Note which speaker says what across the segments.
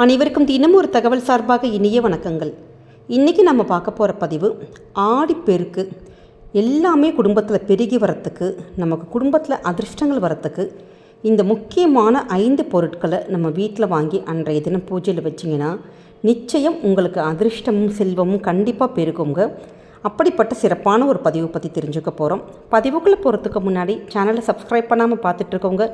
Speaker 1: அனைவருக்கும் தினம் ஒரு தகவல் சார்பாக இனிய வணக்கங்கள். இன்றைக்கி நம்ம பார்க்க போகிற பதிவு ஆடிப்பெருக்கு எல்லாமே குடும்பத்தில் பெருகி வரத்துக்கு நமக்கு குடும்பத்தில் அதிர்ஷ்டங்கள் வரத்துக்கு இந்த முக்கியமான ஐந்து பொருட்களை நம்ம வீட்டில் வாங்கி அன்றைய தினம் பூஜையில் வச்சிங்கன்னா நிச்சயம் உங்களுக்கு அதிர்ஷ்டமும் செல்வமும் கண்டிப்பாக பெருகுங்க. அப்படிப்பட்ட சிறப்பான ஒரு பதிவு பற்றி தெரிஞ்சுக்க போகிறோம் பதிவுக்குள்ளே போகிறதுக்கு முன்னாடி சேனலை சப்ஸ்கிரைப் பண்ணாமல் பார்த்துட்ருக்கோங்க.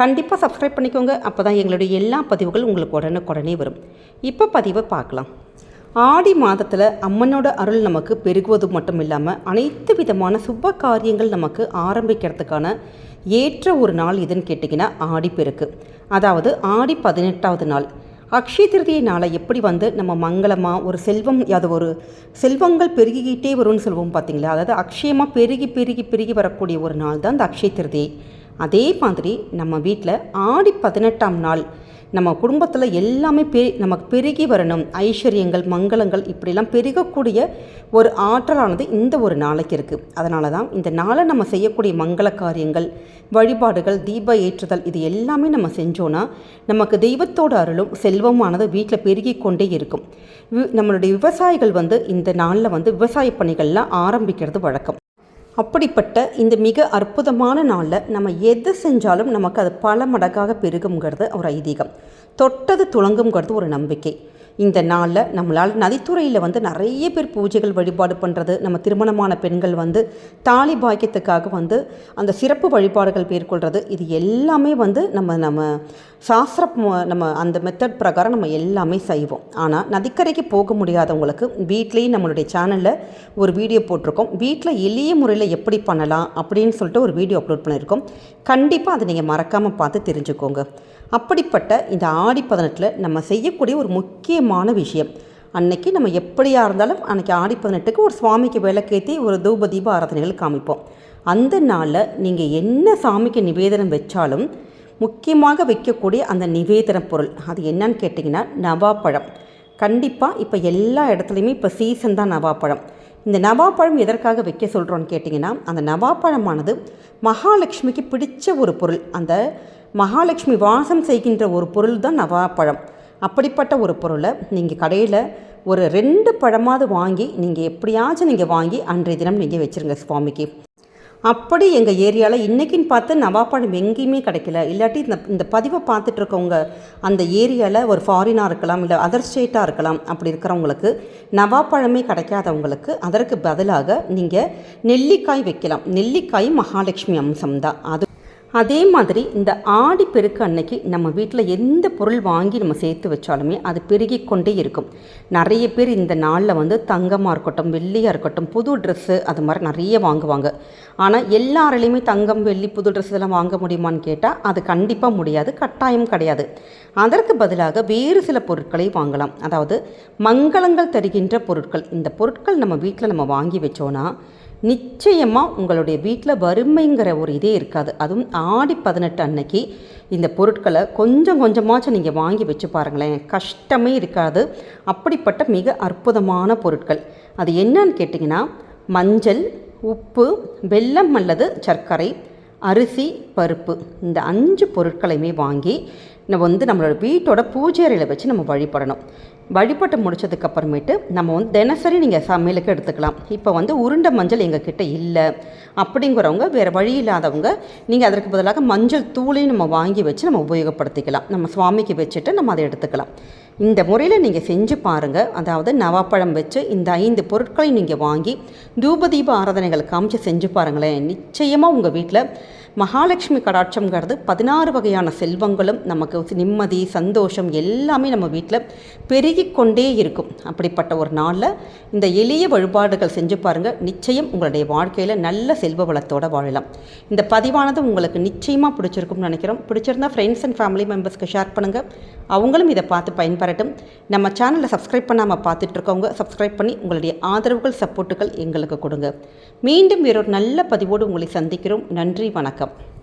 Speaker 1: கண்டிப்பாக சப்ஸ்கிரைப் பண்ணிக்கோங்க. அப்போ தான் எங்களுடைய எல்லா பதிவுகள் உங்களுக்கு உடனுக்குடனே வரும். இப்போ பதிவை பார்க்கலாம். ஆடி மாதத்தில் அம்மனோட அருள் நமக்கு பெருகுவது மட்டும் இல்லாமல் அனைத்து விதமான சுப காரியங்கள் நமக்கு ஆரம்பிக்கிறதுக்கான ஏற்ற ஒரு நாள் எதுன்னு கேட்டிங்கன்னா ஆடிப்பெருக்கு அதாவது ஆடி பதினெட்டாவது நாள். அக்ஷய திருதியை நாளை எப்படி வந்து நம்ம மங்களமாக ஒரு செல்வம் அது ஒரு செல்வங்கள் பெருகிக்கிட்டே வரும்னு சொல்லுவோம் பார்த்தீங்களா? அதாவது அக்ஷயமாக பெருகி பெருகி பெருகி வரக்கூடிய ஒரு நாள் தான் இந்த அக்ஷய திருதியை அதே மாதிரி நம்ம வீட்டில் ஆடி பதினெட்டாம் நாள் நம்ம குடும்பத்தில் எல்லாமே பெ நமக்கு பெருகி வரணும். ஐஸ்வர்யங்கள் மங்களங்கள் இப்படிலாம் பெருகக்கூடிய ஒரு ஆற்றலானது இந்த ஒரு நாளைக்கு இருக்குது அதனால தான் இந்த நாளை நம்ம செய்யக்கூடிய மங்கள காரியங்கள் வழிபாடுகள் தீப ஏற்றுதல் இது எல்லாமே நம்ம செஞ்சோன்னா நமக்கு தெய்வத்தோட அருளும் செல்வமானது வீட்டில் பெருகி கொண்டே இருக்கும். வி- நம்மளுடைய விவசாயிகள் வந்து இந்த நாளில் வந்து விவசாய பணிகள்லாம் ஆரம்பிக்கிறது வழக்கம். அப்படிப்பட்ட இந்த மிக அற்புதமான நாளில் நம்ம எது செஞ்சாலும் நமக்கு அது பல மடங்காக பெருகுங்கிறது ஒரு ஐதீகம். தொட்டது துளங்குங்கிறது ஒரு நம்பிக்கை. இந்த நாளில் நம்மளால் நதித்துறையில் வந்து நிறைய பேர் பூஜைகள் வழிபாடு பண்ணுறது நம்ம திருமணமான பெண்கள் வந்து தாலி பாக்கியத்துக்காக வந்து அந்த சிறப்பு வழிபாடுகள் மேற்கொள்கிறது இது எல்லாமே வந்து நம்ம நம்ம சாஸ்திர நம்ம அந்த மெத்தட் பிரகாரம் நம்ம எல்லாமே செய்வோம். ஆனால் நதிக்கரைக்கு போக முடியாதவங்களுக்கு வீட்லேயும் நம்மளுடைய சேனலில் ஒரு வீடியோ போட்டிருக்கோம். வீட்டில் எளிய முறையில் எப்படி பண்ணலாம் அப்படின்னு சொல்லிட்டு ஒரு வீடியோ அப்லோட் பண்ணியிருக்கோம். கண்டிப்பாக அதை நீங்கள் மறக்காமல் பார்த்து தெரிஞ்சுக்கோங்க. அப்படிப்பட்ட இந்த ஆடி பதினெட்டில் நம்ம செய்யக்கூடிய ஒரு முக்கியமான விஷயம். அன்னைக்கு நம்ம எப்படியா இருந்தாலும் அன்னைக்கு ஆடி பதினெட்டுக்கு ஒரு சுவாமிக்கு விளக்கேற்றி ஒரு தூப தீப ஆராதனைகள் காமிப்போம். அந்த நாளில் நீங்கள் என்ன சாமிக்கு நிவேதனம் வச்சாலும் முக்கியமாக வைக்கக்கூடிய அந்த நிவேதன பொருள் அது என்னன்னு கேட்டிங்கன்னா நவாப்பழம். கண்டிப்பாக இப்போ எல்லா இடத்துலையுமே இப்போ சீசன் தான் நவாப்பழம். இந்த நவாப்பழம் எதற்காக வைக்க சொல்கிறோன்னு கேட்டிங்கன்னா அந்த நவாப்பழமானது மகாலட்சுமிக்கு பிடிச்ச ஒரு பொருள். அந்த மகாலட்சுமி வாசம் செய்கின்ற ஒரு பொருள் தான் நவாப்பழம். அப்படிப்பட்ட ஒரு பொருளை நீங்கள் கடையில் ஒரு ரெண்டு பழமாவது வாங்கி நீங்கள் எப்படியாச்சும் நீங்கள் வாங்கி அன்றைய தினம் நீங்கள் வச்சுருங்க சுவாமிக்கு. அப்படி எங்கள் ஏரியாவில் இன்றைக்கின்னு பார்த்து நவாப்பழம் எங்கேயுமே கிடைக்கல. இல்லாட்டி இந்த இந்த பதிவை பார்த்துட்டு இருக்கவங்க அந்த ஏரியாவில் ஒரு ஃபாரினாக இருக்கலாம் இல்லை அதர் ஸ்டேட்டாக இருக்கலாம் அப்படி இருக்கிறவங்களுக்கு நவாப்பழமே கிடைக்காதவங்களுக்கு அதற்கு பதிலாக நீங்கள் நெல்லிக்காய் வைக்கலாம். நெல்லிக்காய் மகாலட்சுமி அம்சம் தான் அது அதே மாதிரி இந்த ஆடி பெருக்கு அன்னைக்கு நம்ம வீட்டில் எந்த பொருள் வாங்கி நம்ம சேர்த்து வச்சாலுமே அது பெருகிக் கொண்டே இருக்கும். நிறைய பேர் இந்த நாளில் வந்து தங்கமாக இருக்கட்டும் வெள்ளியாக இருக்கட்டும் புது ட்ரெஸ்ஸு அது மாதிரி நிறைய வாங்குவாங்க. ஆனால் எல்லாராலையுமே தங்கம் வெள்ளி புது ட்ரெஸ் இதெல்லாம் வாங்க முடியுமான்னு கேட்டால் அது கண்டிப்பாக முடியாது கட்டாயம் கிடையாது. அதற்கு பதிலாக வேறு சில பொருட்களை வாங்கலாம். அதாவது மங்களங்கள் தருகின்ற பொருட்கள். இந்த பொருட்கள் நம்ம வீட்டில் நம்ம வாங்கி வச்சோன்னா நிச்சயமாக உங்களுடைய வீட்டில் வறுமைங்கிற ஒரு இதே இருக்காது. அதுவும் ஆடி பதினெட்டு அன்னைக்கு இந்த பொருட்களை கொஞ்சம் கொஞ்சமாச்சும் நீங்கள் வாங்கி வச்சு பாருங்களேன். கஷ்டமே இருக்காது. அப்படிப்பட்ட மிக அற்புதமான பொருட்கள். அது என்னன்னு கேட்டிங்கன்னா மஞ்சள் உப்பு வெல்லம் அல்லது சர்க்கரை அரிசி பருப்பு இந்த அஞ்சு பொருட்களையுமே வாங்கி நம்ம வந்து நம்மளோட வீட்டோட பூஜை அறையில் வச்சு நம்ம வழிபடணும். வழிபட்டு முடித்ததுக்கப்புறமேட்டு நம்ம வந்து தினசரி நீங்கள் சமையலுக்கு எடுத்துக்கலாம். இப்போ வந்து உருண்டை மஞ்சள் எங்கள் கிட்டே இல்லை அப்படிங்கிறவங்க வேறு வழி இல்லாதவங்க நீங்கள் அதற்கு பதிலாக மஞ்சள் தூளையும் நம்ம வாங்கி வச்சு நம்ம உபயோகப்படுத்திக்கலாம். நம்ம சுவாமிக்கு வச்சுட்டு நம்ம அதை எடுத்துக்கலாம். இந்த முறையில் நீங்கள் செஞ்சு பாருங்கள் அதாவது நவாப்பழம் வச்சு இந்த ஐந்து பொருட்களையும் நீங்கள் வாங்கி தூபதீப ஆராதனைகள் காமிச்சு செஞ்சு பாருங்களேன். நிச்சயமாக உங்கள் வீட்டில் மகாலட்சுமி கடாட்சம்ங்கிறது பதினாறு வகையான செல்வங்களும் நமக்கு நிம்மதி சந்தோஷம் எல்லாமே நம்ம வீட்டில் பெருகி கொண்டே இருக்கும். அப்படிப்பட்ட ஒரு நாளில் இந்த எளிய வழிபாடுகள் செஞ்சு பாருங்கள் நிச்சயம் உங்களுடைய வாழ்க்கையில் நல்ல செல்வ வளத்தோடு வாழலாம். இந்த பதிவானது உங்களுக்கு நிச்சயமாக பிடிச்சிருக்கும்னு நினைக்கிறோம். பிடிச்சிருந்தா ஃப்ரெண்ட்ஸ் அண்ட் ஃபேமிலி மெம்பர்ஸ்க்கு ஷேர் பண்ணுங்கள் அவங்களும் இதை பார்த்து பயன்பெறட்டும். நம்ம சேனலை சப்ஸ்கிரைப் பண்ணாமல் பார்த்துட்ருக்கவங்க சப்ஸ்கிரைப் பண்ணி உங்களுடைய ஆதரவுகள் சப்போர்ட்டுகள் எங்களுக்கு கொடுங்க. மீண்டும் வேறொரு நல்ல பதிவோடு உங்களை சந்திக்கிறோம். நன்றி வணக்கம். வணக்கம்